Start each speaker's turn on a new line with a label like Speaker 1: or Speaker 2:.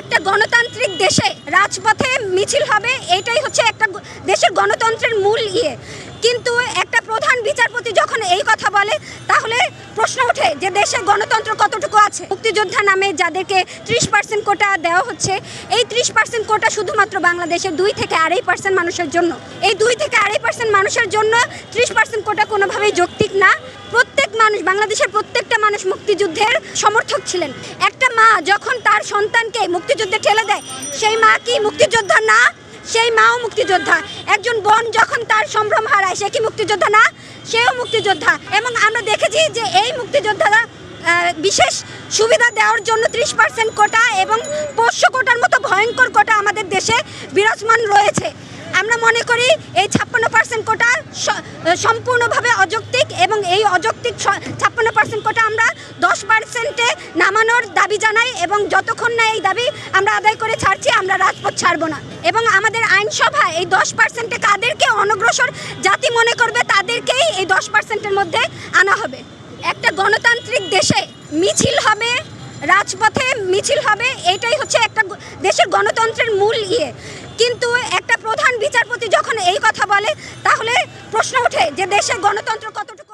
Speaker 1: একটা গণতান্ত্রিক দেশে রাজপথে মিছিল হবে, এটাই হচ্ছে একটা দেশের গণতন্ত্রের মূল ইয়ে। কিন্তু একটা প্রধান বিচারপতি যখন এই কথা বলে, তাহলে প্রশ্ন ওঠে যে দেশে গণতন্ত্র কতটুকু আছে? মুক্তিযোদ্ধা নামে যাদেরকে ত্রিশ পার্সেন্ট কোটা দেওয়া হচ্ছে, এই ত্রিশ পার্সেন্ট কোটা শুধুমাত্র বাংলাদেশের দুই থেকে আড়াই পার্সেন্ট মানুষের জন্য। এই দুই থেকে আড়াই পার্সেন্ট মানুষের জন্য ত্রিশ পার্সেন্ট কোটা কোনোভাবেই যৌক্তিক না। মানুষ, বাংলাদেশের প্রত্যেকটা মানুষ মুক্তিযুদ্ধের সমর্থক ছিলেন। একটা মা যখন তার সন্তানকে মুক্তিযুদ্ধে ঠেলে দেয়, সেই মা কি মুক্তিযোদ্ধা না? সেই মাও মুক্তিযোদ্ধা। একজন বোন যখন তার সম্ভ্রম হারায়, সে কি মুক্তিযোদ্ধা না? সেও মুক্তিযোদ্ধা। এবং আমরা দেখেছি যে এই মুক্তিযোদ্ধারা বিশেষ সুবিধা দেওয়ার জন্য ত্রিশ পার্সেন্ট কোটা এবং পোষ্য কোটার মতো ভয়ঙ্কর কোটা আমাদের দেশে বিরাজমান রয়েছে আমরা মনে করি এই ছাপ্পান্ন পার্সেন্ট কোটা স- সম্পূর্ণভাবে অযৌক্তিক এবং এই অযৌক্তিক ছাপ্পান্ন পার্সেন্ট কোটা আমরা দশ পার্সেন্টে নামানোর দাবি জানাই এবং যতক্ষণ না এই দাবি আমরা আদায় করে ছাড়ছি, আমরা রাজপথ ছাড়বো না। এবং আমাদের আইনসভা এই দশ পার্সেন্টে কাদেরকে অনগ্রসর জাতি মনে করবে, তাদেরকেই এই দশ পার্সেন্টের মধ্যে আনা হবে। একটা গণতান্ত্রিক দেশে মিছিল হবে, রাজপথে মিছিল হবে, এটাই হচ্ছে একটা দেশের গণতন্ত্রের মূল ইয়ে। কিন্তু একটা প্রধান বিচারপতি যখন এই কথা বলে, তাহলে প্রশ্ন ওঠে যে দেশের গণতন্ত্র কতটুকু